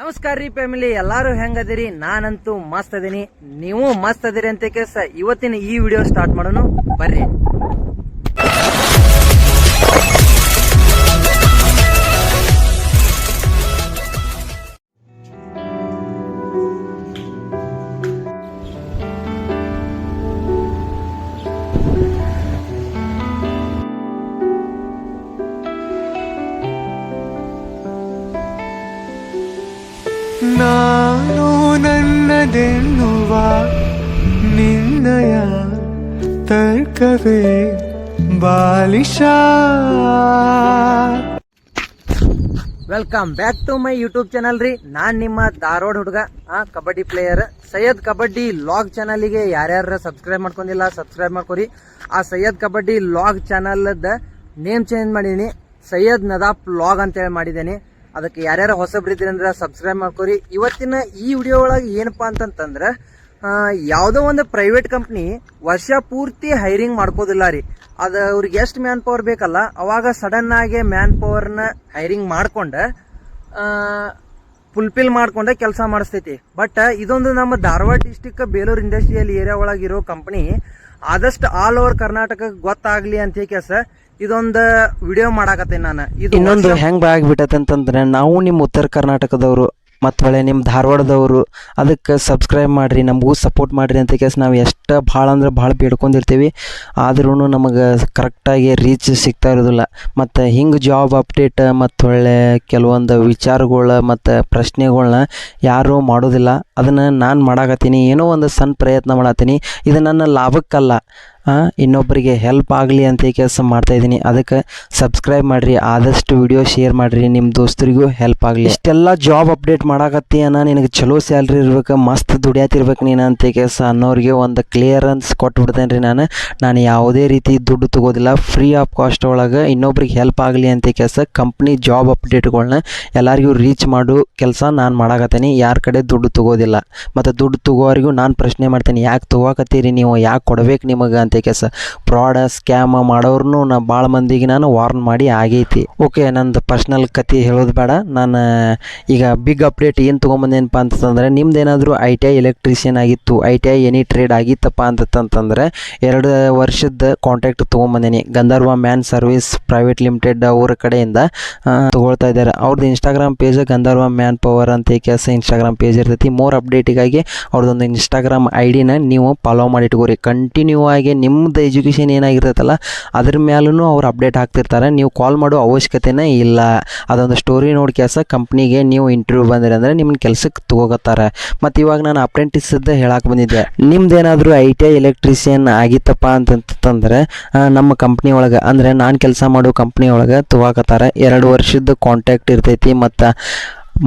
ನಮಸ್ಕಾರ ರೀ ಫ್ಯಾಮಿಲಿ ಎಲ್ಲಾರು ಹೆಂಗದಿರಿ? ನಾನಂತೂ ಮಸ್ತ್ ಅದೀನಿ. ನೀವು ಮಸ್ತ್ ಅದಿರಿ ಅಂತ ಕೇಸ ಇವತ್ತಿನ ಈ ವಿಡಿಯೋ ಸ್ಟಾರ್ಟ್ ಮಾಡೋಣ. ಬರ್ರಿ. ನಿನ್ನಯ ತರ್ಕವೇ ಬಾಲಿಶ. Welcome back to my YouTube channel ರೀ. ನಾನ್ ನಿಮ್ಮ ಧಾರವಾಡ ಹುಡುಗ, ಆ, ಕಬಡ್ಡಿ ಪ್ಲೇಯರ್ ಸೈಯದ್ ಕಬಡ್ಡಿ ಲಾಗ್ ಚಾನಲ್ಗೆ ಯಾರ್ಯಾರ ಸಬ್ಸ್ಕ್ರೈಬ್ ಮಾಡ್ಕೊಂಡಿಲ್ಲ ಸಬ್ಸ್ಕ್ರೈಬ್ ಮಾಡ್ಕೊರಿ. ಆ ಸೈಯದ್ ಕಬಡ್ಡಿ ಲಾಗ್ ಚಾನಲ್ದ ನೇಮ್ ಚೇಂಜ್ ಮಾಡೀನಿ. ಸೈಯದ್ ನದಾಪ್ ಲಾಗ್ ಅಂತೇಳಿ ಮಾಡಿದ್ದೀನಿ ಅದಕ್ಕೆ ಯಾರ್ಯಾರ ಹೊಸಬ್ರು ಇದ್ರಿ ಅಂದ್ರೆ ಸಬ್ಸ್ಕ್ರೈಬ್ ಮಾಡ್ಕೊರಿ. ಇವತ್ತಿನ ಈ ವಿಡಿಯೋ ಒಳಗೆ ಏನಪ್ಪಾ ಅಂತಂತಂದ್ರೆ ಯಾವುದೋ ಒಂದು ಪ್ರೈವೇಟ್ ಕಂಪ್ನಿ ವರ್ಷ ಪೂರ್ತಿ ಹೈರಿಂಗ್ ಮಾಡ್ಕೋದಿಲ್ಲ ರೀ. ಅದು ಅವ್ರಿಗೆ ಎಷ್ಟು ಮ್ಯಾನ್ ಪವರ್ ಬೇಕಲ್ಲ ಅವಾಗ ಸಡನ್ ಆಗಿ ಮ್ಯಾನ್ ಪವರ್ನ ಹೈರಿಂಗ್ ಮಾಡ್ಕೊಂಡು ಫುಲ್ಫಿಲ್ ಮಾಡ್ಕೊಂಡೆ ಕೆಲಸ ಮಾಡಿಸ್ತೈತಿ. ಬಟ್ ಇದೊಂದು ನಮ್ಮ Dharwad district Belur industrial area ಒಳಗಿರೋ ಕಂಪ್ನಿ ಆದಷ್ಟು ಆಲ್ ಓವರ್ ಕರ್ನಾಟಕ ಗೊತ್ತಾಗ್ಲಿ ಅಂತ ಹೇಳಿ ಸರ್ ಇದೊಂದು ವಿಡಿಯೋ ಮಾಡಾಕತ್ತೇನೆ ನಾನು. ಇದು ಇನ್ನೊಂದು ಹೆಂಗ್ ಆಗ್ಬಿಟ್ಟೈತೆ ಅಂತಂದ್ರೆ ನಾವು ನಿಮ್ಮ ಉತ್ತರ ಕರ್ನಾಟಕದವರು ಮತ್ತು ಹೊಳೆ ನಿಮ್ಮ ಧಾರವಾಡದವರು ಅದಕ್ಕೆ ಸಬ್ಸ್ಕ್ರೈಬ್ ಮಾಡಿರಿ, ನಮಗೂ ಸಪೋರ್ಟ್ ಮಾಡಿರಿ ಅಂತ ಕೇಸ್ ನಾವು ಎಷ್ಟು ಭಾಳ ಅಂದ್ರೆ ಭಾಳ ಬೇಡ್ಕೊಂಡಿರ್ತೀವಿ. ಆದ್ರೂ ನಮಗೆ ಕರೆಕ್ಟಾಗಿ ರೀಚ್ ಸಿಗ್ತಾ ಇರೋದಿಲ್ಲ. ಮತ್ತು ಹಿಂಗೆ ಜಾಬ್ ಅಪ್ಡೇಟ್ ಮತ್ತು ಒಳ್ಳೆ ಕೆಲವೊಂದು ವಿಚಾರಗಳ ಮತ್ತು ಪ್ರಶ್ನೆಗಳನ್ನ ಯಾರೂ ಮಾಡೋದಿಲ್ಲ. ಅದನ್ನು ನಾನು ಮಾಡಾಕತ್ತೀನಿ, ಏನೋ ಒಂದು ಸಣ್ಣ ಪ್ರಯತ್ನ ಮಾಡತ್ತೀನಿ. ಇದು ನನ್ನ ಲಾಭಕ್ಕಲ್ಲ. ಇನ್ನೊಬ್ಬರಿಗೆ ಹೆಲ್ಪ್ ಆಗಲಿ ಅಂತ ಈ ಕೆಲಸ ಮಾಡ್ತಾ ಇದ್ದೀನಿ. ಅದಕ್ಕೆ ಸಬ್ಸ್ಕ್ರೈಬ್ ಮಾಡಿರಿ, ಆದಷ್ಟು ವಿಡಿಯೋ ಶೇರ್ ಮಾಡಿರಿ ನಿಮ್ಮ ದೋಸ್ತರಿಗೂ ಹೆಲ್ಪ್ ಆಗಲಿ. ಇಷ್ಟೆಲ್ಲ ಜಾಬ್ ಅಪ್ಡೇಟ್ ಮಾಡಾಕತ್ತಿ ಅನ್ನ ನಿನಗೆ ಚಲೋ ಸ್ಯಾಲ್ರಿ ಇರ್ಬೇಕು, ಮಸ್ತ್ ದುಡಿಯಾತಿರ್ಬೇಕು ನೀನು ಅಂತ ಕೆಲಸ ಅನ್ನೋರಿಗೆ ಒಂದು ಕ್ಲಿಯರೆನ್ಸ್ ಕೊಟ್ಬಿಡ್ತೇನೆ ರೀ ನಾನು. ನಾನು ಯಾವುದೇ ರೀತಿ ದುಡ್ಡು ತಗೋದಿಲ್ಲ ಫ್ರೀ ಆಫ್ ಕಾಸ್ಟ್ ಒಳಗೆ ಇನ್ನೊಬ್ರಿಗೆ ಹೆಲ್ಪ್ ಆಗಲಿ ಅಂತ ಕೆಲಸ ಕಂಪ್ನಿ ಜಾಬ್ ಅಪ್ಡೇಟ್ಗಳನ್ನ ಎಲ್ಲರಿಗೂ ರೀಚ್ ಮಾಡು ಕೆಲಸ ನಾನು ಮಾಡಾಕತ್ತೀನಿ. ಯಾರ ಕಡೆ ದುಡ್ಡು ತಗೋದಿಲ್ಲ, ಮತ್ತು ದುಡ್ಡು ತಗೋರಿಗೂ ನಾನು ಪ್ರಶ್ನೆ ಮಾಡ್ತೀನಿ, ಯಾಕೆ ತಗೋಕತ್ತೀರಿ ನೀವು, ಯಾಕೆ ಕೊಡ್ಬೇಕು ನಿಮಗೆ ಅಂತ ಕೆಲಸ ಫ್ರಾಡ್ ಸ್ಕ್ಯಾಮ್ ಮಾಡೋರ್ನು ನಾ ಭಾಳ ಮಂದಿಗೆ ನಾನು ವಾರ್ನ್ ಮಾಡಿ ಆಗೈತಿ. ಓಕೆ ನಂದು ಪರ್ಸ್ನಲ್ ಕತೆ ಹೇಳೋದು ಬೇಡ. ನಾನು, ಈಗ ಬಿಗ್ ಅಪ್ಡೇಟ್ ಏನು ತೊಗೊಂಬಂದೇನಪ್ಪ ಅಂತಂದ್ರೆ ನಿಮ್ದು ಏನಾದರೂ ಐ ಟಿ ಐ ಎಲೆಕ್ಟ್ರಿಷಿಯನ್ ಆಗಿತ್ತು I T I any trade ಆಗಿತ್ತಪ್ಪ ಅಂತಂತಂದರೆ, ಎರಡು ವರ್ಷದ contact ತೊಗೊಂಬಂದೇನಿ. Gandharva man service private limited ಅವ್ರ ಕಡೆಯಿಂದ ತೊಗೊಳ್ತಾ ಇದ್ದಾರೆ. ಅವ್ರದ್ದು Instagram page Gandharva man power ಅಂತ ಕೆಲಸ ಇನ್ಸ್ಟಾಗ್ರಾಮ್ ಪೇಜ್ ಇರ್ತೈತಿ. ಮೋರ್ ಅಪ್ಡೇಟಿಗಾಗಿ ಅವ್ರದ್ದೊಂದು ಇನ್ಸ್ಟಾಗ್ರಾಮ್ ಐ ಡಿನ ನೀವು ಫಾಲೋ ಮಾಡಿ ಇಟ್ಕೋರಿ. ಕಂಟಿನ್ಯೂ ಆಗಿ ನಿಮ್ಮದು ಎಜುಕೇಷನ್ ಏನಾಗಿರ್ತೈತಲ್ಲ, ಅದ್ರ ಮೇಲೂ ಅವ್ರು ಅಪ್ಡೇಟ್ ಹಾಕ್ತಿರ್ತಾರೆ. ನೀವು ಕಾಲ್ ಮಾಡೋ ಅವಶ್ಯಕತೆನೇ ಇಲ್ಲ. ಅದೊಂದು ಸ್ಟೋರಿ ನೋಡಿ ಕೆಲಸ ಕಂಪ್ನಿಗೆ ನೀವು ಇಂಟರ್ವ್ಯೂ ಬಂದಿರಿ ಅಂದರೆ ನಿಮ್ಮ ಕೆಲಸಕ್ಕೆ ತಗೋಗತ್ತಾರೆ. ಮತ್ತು ಇವಾಗ ನಾನು ಅಪ್ರೆಂಟಿಸ್ದ ಹೇಳಕ್ಕೆ ಬಂದಿದ್ದೆ. ನಿಮ್ದೇನಾದರೂ ಐ ಟಿ ಐ ಎಲೆಕ್ಟ್ರಿಷಿಯನ್ ಆಗಿತ್ತಪ್ಪ ಅಂತಂತಂದರೆ ನಮ್ಮ ಕಂಪ್ನಿ ಒಳಗೆ, ಅಂದರೆ ನಾನು ಕೆಲಸ ಮಾಡೋ ಕಂಪ್ನಿ ಒಳಗೆ ತಗೋಕತ್ತಾರೆ ಎರಡು ವರ್ಷದ ಕಾಂಟ್ಯಾಕ್ಟ್ ಇರ್ತೈತಿ ಮತ್ತು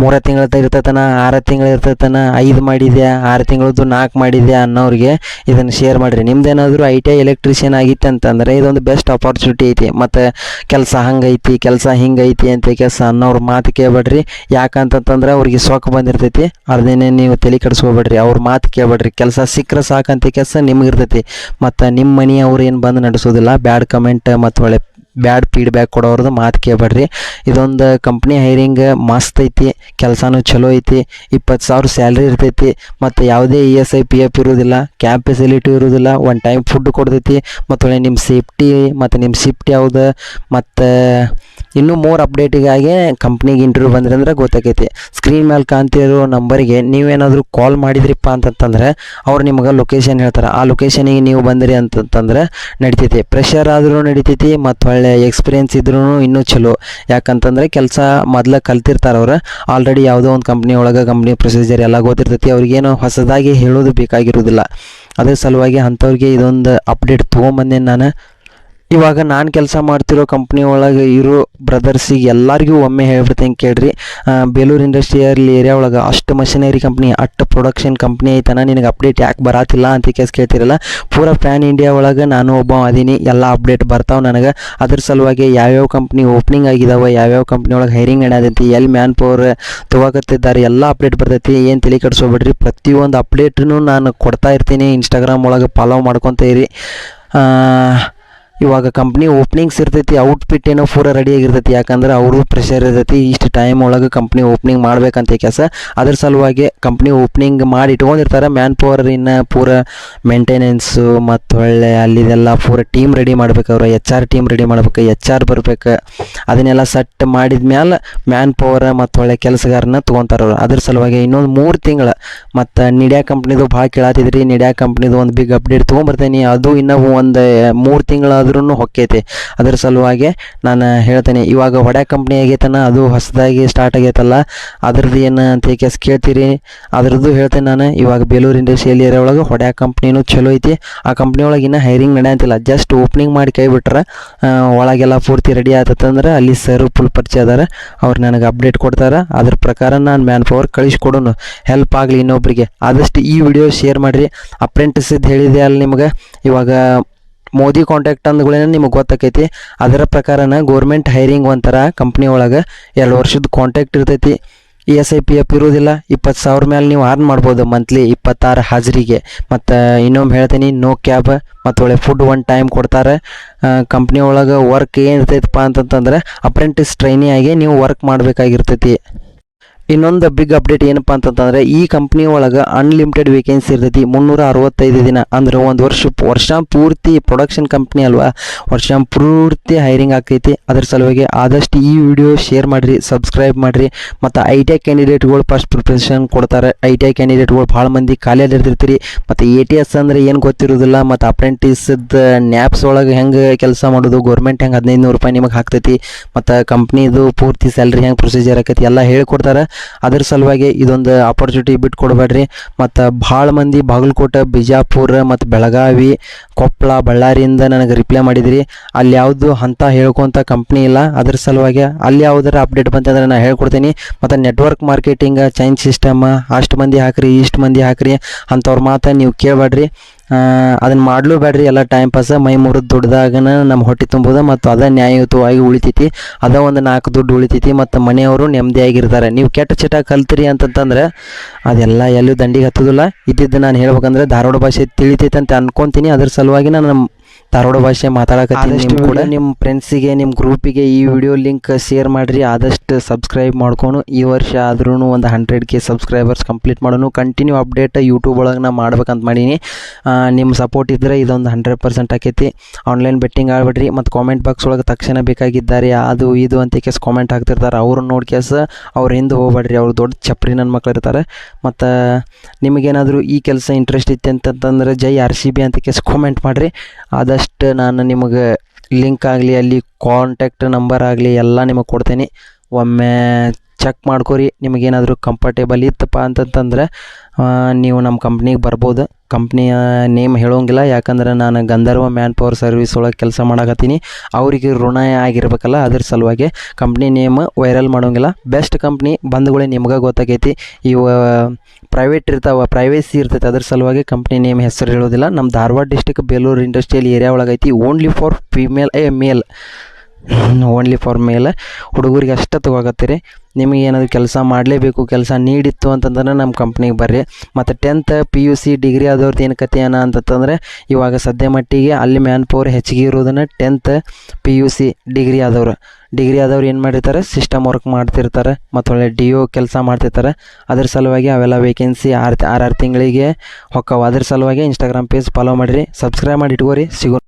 ಮೂರ ತಿಂಗಳ ಇರ್ತೈತನ, ಆರು ತಿಂಗಳು ಇರ್ತೈತನ, ಐದು ಮಾಡಿದ್ಯಾ, ಆರು ತಿಂಗಳದ್ದು ನಾಲ್ಕು ಮಾಡಿದ್ಯಾ ಅನ್ನೋರಿಗೆ ಇದನ್ನು ಶೇರ್ ಮಾಡಿರಿ. ನಿಮ್ದೇನಾದರೂ ಐ ಟಿ ಐ ಎಲೆಕ್ಟ್ರಿಷಿಯನ್ ಆಗಿತ್ತು ಅಂತಂದರೆ ಇದೊಂದು ಬೆಸ್ಟ್ ಅಪಾರ್ಚುನಿಟಿ ಐತಿ. ಮತ್ತು ಕೆಲಸ ಹಂಗೈತಿ, ಕೆಲಸ ಹಿಂಗೈತಿ ಅಂತ ಕೆಲಸ ಅನ್ನೋರು ಮಾತು ಕೇಳ್ಬೇಡ್ರಿ. ಯಾಕಂತಂತಂದ್ರೆ ಅವ್ರಿಗೆ ಸೊಕ್ಕ ಬಂದಿರ್ತೈತಿ. ಅದನ್ನೇ ನೀವು ತಲೆ ಕೆಡಿಸ್ಕೋಬೇಡ್ರಿ. ಅವ್ರ ಮಾತು ಕೇಳ್ಬೇಡ್ರಿ. ಕೆಲಸ ಸಿಕ್ಕರೆ ಸಾಕಂತ ಕೆಲಸ ನಿಮ್ಗೆ ಇರ್ತೈತಿ. ಮತ್ತು ನಿಮ್ಮ ಮನೆಯವ್ರು ಅವ್ರು ಏನು ಬಂದು ನಡೆಸೋದಿಲ್ಲ, ಬ್ಯಾಡ್ ಕಮೆಂಟ್ ಮತ್ತು ಒಳ್ಳೆ ಬ್ಯಾಡ್ ಫೀಡ್ಬ್ಯಾಕ್ ಕೊಡೋರ್ದು ಮಾತು ಕೇಳಬೇಡ್ರಿ. ಇದೊಂದು ಕಂಪ್ನಿ ಹೈರಿಂಗ್ ಮಸ್ತ್ ಐತಿ, ಕೆಲಸನೂ ಚಲೋ ಐತಿ, ಇಪ್ಪತ್ತು ಸಾವಿರ ಸ್ಯಾಲ್ರಿ ಇರ್ತೈತಿ, ಮತ್ತು ಯಾವುದೇ E S I P F ಇರೋದಿಲ್ಲ ಕ್ಯಾಬ್ ಫೆಸಿಲಿಟಿ ಇರೋದಿಲ್ಲ ಒನ್ ಟೈಮ್ ಫುಡ್ ಕೊಡ್ತೈತಿ ಮತ್ತು ಒಳ್ಳೆ ನಿಮ್ಮ ಸೇಫ್ಟಿ ಮತ್ತು ನಿಮ್ಮ ಶಿಫ್ಟ್ ಯಾವುದು, ಮತ್ತು ಇನ್ನೂ ಮೋರ್ ಅಪ್ಡೇಟಿಗಾಗಿ ಕಂಪ್ನಿಗೆ ಇಂಟರ್ವ್ಯೂ ಬಂದ್ರಿ ಅಂದ್ರೆ ಗೊತ್ತಾಗೈತಿ. ಸ್ಕ್ರೀನ್ ಮೇಲೆ ಕಾಣ್ತಿರೋ ನಂಬರಿಗೆ ನೀವೇನಾದರೂ ಕಾಲ್ ಮಾಡಿದ್ರಿಪ್ಪ ಅಂತಂತಂದ್ರೆ ಅವ್ರು ನಿಮಗೆ ಲೊಕೇಶನ್ ಹೇಳ್ತಾರೆ. ಆ ಲೊಕೇಶನಿಗೆ ನೀವು ಬಂದಿರಿ ಅಂತಂತಂದ್ರೆ ನಡಿತೈತಿ. ಪ್ರೆಷರ್ ಆದರೂ ನಡಿತೈತಿ ಮತ್ತು ಒಳ್ಳೆ ಎಕ್ಸ್ಪೀರಿಯನ್ಸ್ ಇದ್ರೂ ಇನ್ನೂ ಚಲೋ. ಯಾಕಂತಂದ್ರೆ ಕೆಲಸ ಮೊದಲ ಕಲ್ತಿರ್ತಾರೆ ಅವ್ರು. ಆಲ್ರೆಡಿ ಯಾವುದೋ ಒಂದು ಕಂಪ್ನಿ ಒಳಗೆ ಕಂಪ್ನಿ ಪ್ರೊಸೀಜರ್ ಎಲ್ಲ ಗೊತ್ತಿರ್ತೈತಿ. ಅವ್ರಿಗೇನು ಹೊಸದಾಗಿ ಹೇಳೋದು ಬೇಕಾಗಿರೋದಿಲ್ಲ. ಅದ್ರ ಸಲುವಾಗಿ ಅಂಥವ್ರಿಗೆ ಇದೊಂದು ಅಪ್ಡೇಟ್ ತೊಗೊಂಬಂದೇನು ನಾನು ಇವಾಗ ನಾನು ಕೆಲಸ ಮಾಡ್ತಿರೋ ಕಂಪ್ನಿ ಒಳಗೆ ಇರೋ ಬ್ರದರ್ಸಿಗೆ ಎಲ್ಲರಿಗೂ ಒಮ್ಮೆ ಹೇಳ್ಬಿಡ್ತೀನಿ ಕೇಳ್ರಿ. ಬೇಲೂರು ಇಂಡಸ್ಟ್ರಿಯಲ್ ಏರಿಯಾ ಒಳಗೆ ಅಷ್ಟು ಮಷಿನರಿ ಕಂಪ್ನಿ ಅಷ್ಟು ಪ್ರೊಡಕ್ಷನ್ ಕಂಪ್ನಿ ಐತನ, ನಿನಗೆ ಅಪ್ಡೇಟ್ ಯಾಕೆ ಬರಾತಿಲ್ಲ ಅಂತ ಕೇಸ್ ಕೇಳ್ತಿರಲ್ಲ. ಪೂರ ಪ್ಯಾನ್ ಇಂಡಿಯಾ ಒಳಗೆ ನಾನು ಒಬ್ಬ ಅದೀನಿ, ಎಲ್ಲ ಅಪ್ಡೇಟ್ ಬರ್ತಾವೆ ನನಗೆ. ಅದ್ರ ಸಲುವಾಗಿ ಯಾವ್ಯಾವ ಕಂಪ್ನಿ ಓಪನಿಂಗ್ ಆಗಿದಾವೆ, ಯಾವ್ಯಾವ ಕಂಪ್ನಿ ಒಳಗೆ ಹೈರಿಂಗ್ ನಡೆದೈತಿ ಎಲ್ಲಿ ಮ್ಯಾನ್ ಪವರ್ ತಗೋಕತ್ತಿದ್ದಾರೆ, ಎಲ್ಲ ಅಪ್ಡೇಟ್ ಬರ್ತೈತಿ. ಏನು ತಲೆ ಕಟ್ಸೋಬಿಡ್ರಿ ಪ್ರತಿಯೊಂದು ಅಪ್ಡೇಟ್ನು ನಾನು ಕೊಡ್ತಾ ಇರ್ತೀನಿ. ಇನ್ಸ್ಟಾಗ್ರಾಮ್ ಒಳಗೆ ಫಾಲೋ ಮಾಡ್ಕೊತ ಇರಿ. ಇವಾಗ ಕಂಪ್ನಿ ಓಪನಿಂಗ್ಸ್ ಇರ್ತೈತಿ ಔಟ್ಫಿಟ್ ಏನೋ ಪೂರ ರೆಡಿ ಆಗಿರ್ತೈತಿ. ಯಾಕಂದ್ರೆ ಅವರು ಪ್ರೆಷರ್ ಇರ್ತೈತಿ, ಇಷ್ಟು ಟೈಮ್ ಒಳಗೆ ಕಂಪ್ನಿ ಓಪನಿಂಗ್ ಮಾಡ್ಬೇಕಂತ ಕೆಲಸ. ಅದ್ರ ಸಲುವಾಗಿ ಕಂಪ್ನಿ ಓಪನಿಂಗ್ ಮಾಡಿ ಇಟ್ಕೊಂಡಿರ್ತಾರೆ. ಮ್ಯಾನ್ ಪವರ್ ಇನ್ನು ಪೂರ ಮೇಂಟೆನೆನ್ಸು ಮತ್ತು ಒಳ್ಳೆ ಅಲ್ಲಿದೆಲ್ಲ ಪೂರ ಟೀಮ್ ರೆಡಿ ಮಾಡ್ಬೇಕು ಅವ್ರು. ಎಚ್ ಆರ್ ಟೀಮ್ ರೆಡಿ ಮಾಡ್ಬೇಕು ಎಚ್ ಆರ್ ಬರ್ಬೇಕು. ಅದನ್ನೆಲ್ಲ ಸೆಟ್ ಮಾಡಿದ ಮ್ಯಾಲೆ ಮ್ಯಾನ್ ಪವರ್ ಮತ್ತು ಒಳ್ಳೆ ಕೆಲಸಗಾರನ ತೊಗೊತಾರೆ ಅವ್ರು. ಅದ್ರ ಸಲುವಾಗಿ ಇನ್ನೊಂದು ಮೂರು ತಿಂಗಳು ಮತ್ತು ನಿಡ್ಯಾ ಕಂಪ್ನಿದು ಭಾಳ ಕೇಳತ್ತಿದ್ರಿ ನಿಡ್ಯಾ ಕಂಪ್ನಿದು ಒಂದು ಬಿಗ್ ಅಪ್ಡೇಟ್ ತೊಗೊಂಬರ್ತೇನೆ. ಅದು ಇನ್ನೂ ಒಂದು, ಮೂರು ತಿಂಗಳಾದ್ರೂ ಹೊಕ್ಕೈತಿ. ಅದ್ರ ಸಲುವಾಗಿ ನಾನು ಹೇಳ್ತೇನೆ, ಇವಾಗ ಹೊಡೆ ಕಂಪ್ನಿ ಆಗೈತನ, ಅದು ಹೊಸದಾಗಿ ಸ್ಟಾರ್ಟ್ ಆಗೈತಲ್ಲ, ಅದ್ರದ್ದು ಏನು ಅಂತ ಕೇಸ್ ಕೇಳ್ತೀರಿ. ಅದ್ರದ್ದು ಹೇಳ್ತೇನೆ ನಾನು, ಇವಾಗ ಬೇಲೂರು ಇಂಡಸ್ಟ್ರಿಯಲ್ ಏರಿಯಾ ಒಳಗೆ ಹೊಡ್ಯಾ ಕಂಪ್ನಿನೂ ಚಲೋ ಐತಿ. ಆ ಕಂಪ್ನಿ ಒಳಗೆ ಇನ್ನೂ ಹೈರಿಂಗ್ ನಡೆಯಂತಿಲ್ಲ. ಜಸ್ಟ್ ಓಪನಿಂಗ್ ಮಾಡಿ ಕೈ ಬಿಟ್ರೆ ಒಳಗೆಲ್ಲ ಪೂರ್ತಿ ರೆಡಿ ಆತಂದ್ರೆ ಅಲ್ಲಿ ಸರ್ ಫುಲ್ ಪರಿಚಯ ಅದಾರ. ಅವ್ರು ನನಗೆ ಅಪ್ಡೇಟ್ ಕೊಡ್ತಾರೆ. ಅದ್ರ ಪ್ರಕಾರ ನಾನು ಮ್ಯಾನ್ ಪವರ್ ಕಳಿಸ್ಕೊಡೋನು. ಹೆಲ್ಪ್ ಆಗಲಿ ಇನ್ನೊಬ್ಬರಿಗೆ ಆದಷ್ಟು ಈ ವಿಡಿಯೋ ಶೇರ್ ಮಾಡಿರಿ. ಅಪ್ರೆಂಟಿಸಿದ್ದು ಹೇಳಿದೆ ಅಲ್ಲಿ ನಿಮಗೆ. ಇವಾಗ ಮೋದಿ ಕಾಂಟ್ಯಾಕ್ಟ್ ಅಂದ್ಗಳೇನ ನಿಮಗೆ ಗೊತ್ತಾಕೈತಿ. ಅದರ ಪ್ರಕಾರನ ಗೌರ್ಮೆಂಟ್ ಹೈರಿಂಗ್ ಒಂಥರ ಕಂಪ್ನಿ ಒಳಗೆ ಎರಡು ವರ್ಷದ ಕಾಂಟ್ಯಾಕ್ಟ್ ಇರ್ತೈತಿ. E S I P F ಇರೋದಿಲ್ಲ, ಇಪ್ಪತ್ತು ಸಾವಿರ ಮೇಲೆ ನೀವು ಅರ್ನ್ ಮಾಡ್ಬೋದು ಮಂತ್ಲಿ ಇಪ್ಪತ್ತಾರು ಹಾಜರಿಗೆ. ಮತ್ತು ಇನ್ನೊಮ್ಮೆ ಹೇಳ್ತೀನಿ ನೋ ಕ್ಯಾಬ್ ಮತ್ತು ಒಳ್ಳೆ ಫುಡ್ ಒನ್ ಟೈಮ್ ಕೊಡ್ತಾರೆ. ಕಂಪ್ನಿ ಒಳಗೆ ವರ್ಕ್ ಏನು ಇರ್ತೈತಪ್ಪ ಅಂತಂತಂದ್ರೆ ಅಪ್ರೆಂಟಿಸ್ ಆಗಿ ನೀವು ವರ್ಕ್ ಮಾಡಬೇಕಾಗಿರ್ತೈತಿ. ಇನ್ನೊಂದು ಬಿಗ್ ಅಪ್ಡೇಟ್ ಏನಪ್ಪ ಅಂತಂದ್ರೆ ಈ ಕಂಪ್ನಿ ಒಳಗೆ ಅನ್ಲಿಮಿಟೆಡ್ ವೇಕೆನ್ಸಿ ಇರ್ತೈತಿ ಮುನ್ನೂರ ಅರವತ್ತೈದು ದಿನ. ಅಂದ್ರೆ ಒಂದು ವರ್ಷ ವರ್ಷ ಪೂರ್ತಿ ಪ್ರೊಡಕ್ಷನ್ ಕಂಪ್ನಿ ಅಲ್ವಾ? ವರ್ಷ ಪೂರ್ತಿ ಹೈರಿಂಗ್ ಆಗ್ತೈತಿ. ಅದ್ರ ಸಲುವಾಗಿ ಆದಷ್ಟು ಈ ವಿಡಿಯೋ ಶೇರ್ ಮಾಡಿರಿ ಸಬ್ಸ್ಕ್ರೈಬ್ ಮಾಡಿರಿ. ಮತ್ತು ಐ ಟಿ ಐ ಕ್ಯಾಂಡಿಡೇಟ್ಗಳು ಫಸ್ಟ್ ಪ್ರಿಪ್ರೇಷನ್ ಕೊಡ್ತಾರೆ. ಐ ಟಿ ಐ ಕ್ಯಾಂಡಿಡೇಟ್ಗಳು ಭಾಳ ಮಂದಿ ಖಾಲಿಯಲ್ಲಿ ಇರ್ತಿರ್ತೀರಿ. ಮತ್ತು ಎ ಟಿ ಎಸ್ ಅಂದರೆ ಏನು ಗೊತ್ತಿರೋದಿಲ್ಲ. ಮತ್ತು ಅಪ್ರೆಂಟಿಸ್ದ ನ್ಯಾಪ್ಸ್ ಒಳಗೆ ಹೆಂಗೆ ಕೆಲಸ ಮಾಡೋದು? ಗೌರ್ಮೆಂಟ್ ಹೆಂಗೆ ಹದಿನೈದು ನೂರು ರೂಪಾಯಿ ನಿಮಗೆ ಹಾಕ್ತೈತಿ. ಮತ್ತು ಕಂಪ್ನಿದು ಪೂರ್ತಿ ಸ್ಯಾಲ್ರಿ ಹೆಂಗೆ ಪ್ರೊಸೀಜರ್ ಆಕೈತಿ? ಎಲ್ಲ ಹೇಳ್ಕೊಡ್ತಾರೆ. ಅದ್ರ ಸಲುವಾಗಿ ಇದೊಂದು ಆಪರ್ಚುನಿಟಿ ಬಿಟ್ಟು ಕೊಡಬೇಡ್ರಿ ಮತ್ತು ಭಾಳ ಮಂದಿ ಬಾಗಲಕೋಟೆ, ಬಿಜಾಪುರ ಮತ್ತು ಬೆಳಗಾವಿ ಕೊಪ್ಪಳ ಬಳ್ಳಾರಿಯಿಂದ ನನಗೆ ರಿಪ್ಲೈ ಮಾಡಿದ್ರಿ. ಅಲ್ಲಿ ಯಾವುದು ಅಂತ ಹೇಳ್ಕೊಂತ ಕಂಪ್ನಿ ಇಲ್ಲ. ಅದ್ರ ಸಲುವಾಗಿ ಅಲ್ಲಿ ಯಾವುದರ ಅಪ್ಡೇಟ್ ಬಂತಂದ್ರೆ ನಾನು ಹೇಳ್ಕೊಡ್ತೀನಿ. ಮತ್ತು ನೆಟ್ವರ್ಕ್ ಮಾರ್ಕೆಟಿಂಗ್ ಚೈನ್ ಸಿಸ್ಟಮ್ ಅಷ್ಟು ಮಂದಿ ಹಾಕ್ರಿ ಇಷ್ಟು ಮಂದಿ ಹಾಕ್ರಿ ಅಂಥವ್ರ ಮಾತು ನೀವು ಕೇಳಬೇಡ್ರಿ ಅದನ್ನ ಮಾಡ್ಲೂ ಬೇಡ್ರಿ. ಎಲ್ಲ ಟೈಮ್ ಪಾಸ್ ಮೈ ಮುರಿದು ದುಡ್ದಾಗನ ನಮ್ಮ ಹೊಟ್ಟೆ ತುಂಬೋದು ಮತ್ತು ಅದ ನ್ಯಾಯಯುತವಾಗಿ ಉಳಿತೈತಿ. ಅದ ಒಂದು ನಾಲ್ಕು ದುಡ್ಡು ಉಳಿತೈತಿ ಮತ್ತು ಮನೆಯವರು ನೆಮ್ಮದಿಯಾಗಿರ್ತಾರೆ ನೀವು ಕೆಟ್ಟ ಚಟ ಕಲ್ತಿರಿ ಅಂತಂತಂದ್ರೆ ಅದೆಲ್ಲ ಎಲ್ಲೂ ದಂಡಿಗೆ ಹತ್ತೋದಿಲ್ಲ. ಇದ್ದಿದ್ದು ನಾನು ಹೇಳ್ಬೇಕಂದ್ರೆ ಧಾರವಾಡ ಭಾಷೆ ತಿಳಿತೈತೆ ಅಂತ ಅನ್ಕೊಂತೀನಿ. ಅದ್ರ ಸಲುವಾಗಿ ನಾನು ಧಾರವಾಡ ಭಾಷೆ ಮಾತಾಡಕತ್ತೀನಿ ನಿಮ್ಮ ಕೂಡ. ನಿಮ್ಮ ಫ್ರೆಂಡ್ಸಿಗೆ ನಿಮ್ಮ ಗ್ರೂಪಿಗೆ ಈ ವಿಡಿಯೋ ಲಿಂಕ್ ಶೇರ್ ಮಾಡಿರಿ. ಆದಷ್ಟು ಸಬ್ಸ್ಕ್ರೈಬ್ ಮಾಡ್ಕೊಂಡು ಈ ವರ್ಷ ಆದ್ರೂ ಒಂದು ಹಂಡ್ರೆಡ್ ಕೆ ಸಬ್ಸ್ಕ್ರೈಬರ್ಸ್ ಕಂಪ್ಲೀಟ್ ಮಾಡೋನು. ಕಂಟಿನ್ಯೂ ಅಪ್ಡೇಟ್ ಯೂಟ್ಯೂಬ್ ಒಳಗೆ ನಾ ಮಾಡ್ಬೇಕಂತ ಮಾಡೀನಿ. ನಿಮ್ಮ ಸಪೋರ್ಟ್ ಇದ್ದರೆ ಇದೊಂದು ಹಂಡ್ರೆಡ್ ಪರ್ಸೆಂಟ್ ಆಕೈತಿ. ಆನ್ಲೈನ್ ಬೆಟ್ಟಿಂಗ್ ಆಗ್ಬಿಡ್ರಿ. ಮತ್ತು ಕಾಮೆಂಟ್ ಬಾಕ್ಸ್ ಒಳಗೆ ತಕ್ಷಣ ಬೇಕಾಗಿದ್ದಾರೆ. ಅದು ಇದು ಅಂತ ಕೇಸ್ ಕಾಮೆಂಟ್ ಹಾಕ್ತಿರ್ತಾರೆ. ಅವ್ರನ್ನ ನೋಡಿ ಕೇಸ್ ಅವ್ರ ಹಿಂದೆ ಹೋಗ್ಬೇಡ್ರಿ. ಅವ್ರು ದೊಡ್ಡ ಚಪ್ರಿ ನನ್ನ ಮಕ್ಳು ಇರ್ತಾರೆ. ಮತ್ತು ನಿಮಗೇನಾದರೂ ಈ ಕೆಲಸ ಇಂಟ್ರೆಸ್ಟ್ ಇತ್ತು ಅಂತಂತಂದ್ರೆ ಜೈ ಆರ್ ಸಿ ಬಿ ಅಂತ ಕೇಸ್ ಕಾಮೆಂಟ್ ಮಾಡಿರಿ. ಆದಷ್ಟು ನಾನು ನಿಮಗೆ ಲಿಂಕ್ ಆಗಲಿ ಅಲ್ಲಿ ಕಾಂಟ್ಯಾಕ್ಟ್ ನಂಬರ್ ಆಗಲಿ ಎಲ್ಲ ನಿಮಗೆ ಕೊಡ್ತೇನೆ. ಒಮ್ಮೆ ಚೆಕ್ ಮಾಡ್ಕೊರಿ, ನಿಮಗೇನಾದರೂ ಕಂಫರ್ಟೇಬಲ್ ಇತ್ತಪ್ಪ ಅಂತಂತಂದ್ರೆ ನೀವು ನಮ್ಮ ಕಂಪ್ನಿಗೆ ಬರ್ಬೋದು. ಕಂಪ್ನಿಯ ನೇಮ್ ಹೇಳೋಂಗಿಲ್ಲ, ಯಾಕಂದ್ರೆ ನಾನು ಗಂಧರ್ವ ಮ್ಯಾನ್ ಪವರ್ ಸರ್ವಿಸ್ ಒಳಗೆ ಕೆಲಸ ಮಾಡಕತ್ತೀನಿ. ಅವರಿಗೆ ಋಣ ಆಗಿರ್ಬೇಕಲ್ಲ, ಅದ್ರ ಸಲುವಾಗಿ ಕಂಪ್ನಿ ನೇಮ್ ವೈರಲ್ ಮಾಡೋಂಗಿಲ್ಲ. ಬೆಸ್ಟ್ ಕಂಪ್ನಿ ಬಂದ್ಗಳೇ ನಿಮ್ಗೆ ಗೊತ್ತಾಗೈತಿ ಇವ ಪ್ರೈವೇಟ್ ಇರ್ತಾವ ಪ್ರೈವೇಸಿ ಇರ್ತೈತೆ, ಅದ್ರ ಸಲುವಾಗಿ ಕಂಪ್ನಿ ನೇಮ್ ಹೆಸರು ಹೇಳೋದಿಲ್ಲ. ನಮ್ಮ Dharwad district Belur industrial area ಒಳಗೈತಿ only for female ಏ ಮೇಲ್ ಓನ್ಲಿ ಫಾರ್ ಮೇಲ್ ಹುಡುಗರಿಗೆ ಅಷ್ಟೇ ತೊಗೊಳಕತ್ತೀರಿ ನಿಮಗೆ ಏನಾದರೂ ಕೆಲಸ ಮಾಡಲೇಬೇಕು, ಕೆಲಸ ನೀಡಿತ್ತು ಅಂತಂದ್ರೆ ನಮ್ಮ ಕಂಪ್ನಿಗೆ ಬರ್ರಿ. ಮತ್ತು tenth P U C degree ಆದವ್ರದ್ದು ಏನು ಕತೆ ಏನ ಅಂತಂತಂದರೆ, ಇವಾಗ ಸದ್ಯ ಮಟ್ಟಿಗೆ ಅಲ್ಲಿ ಮ್ಯಾನ್ ಪವರ್ ಹೆಚ್ಚಿಗೆ ಇರೋದನ್ನು tenth P U C degree ಆದವರು. ಡಿಗ್ರಿ ಆದವ್ರು ಏನು ಮಾಡಿರ್ತಾರೆ? ಸಿಸ್ಟಮ್ ವರ್ಕ್ ಮಾಡ್ತಿರ್ತಾರೆ. ಮತ್ತು ಒಳ್ಳೆ ಡಿ ಒ ಕೆಲಸ ಮಾಡ್ತಿರ್ತಾರೆ. ಅದ್ರ ಸಲುವಾಗಿ ಅವೆಲ್ಲ ವೇಕೆನ್ಸಿ ಆರು ಆರು ಆರು ತಿಂಗಳಿಗೆ ಹೊಕ್ಕವು. ಅದ್ರ ಸಲುವಾಗಿ ಇನ್ಸ್ಟಾಗ್ರಾಮ್ ಪೇಜ್ ಫಾಲೋ ಮಾಡಿರಿ. ಸಬ್ಸ್ಕ್ರೈಬ್ ಮಾಡಿ ಇಟ್ಕೋರಿ. ಸಿಗೋ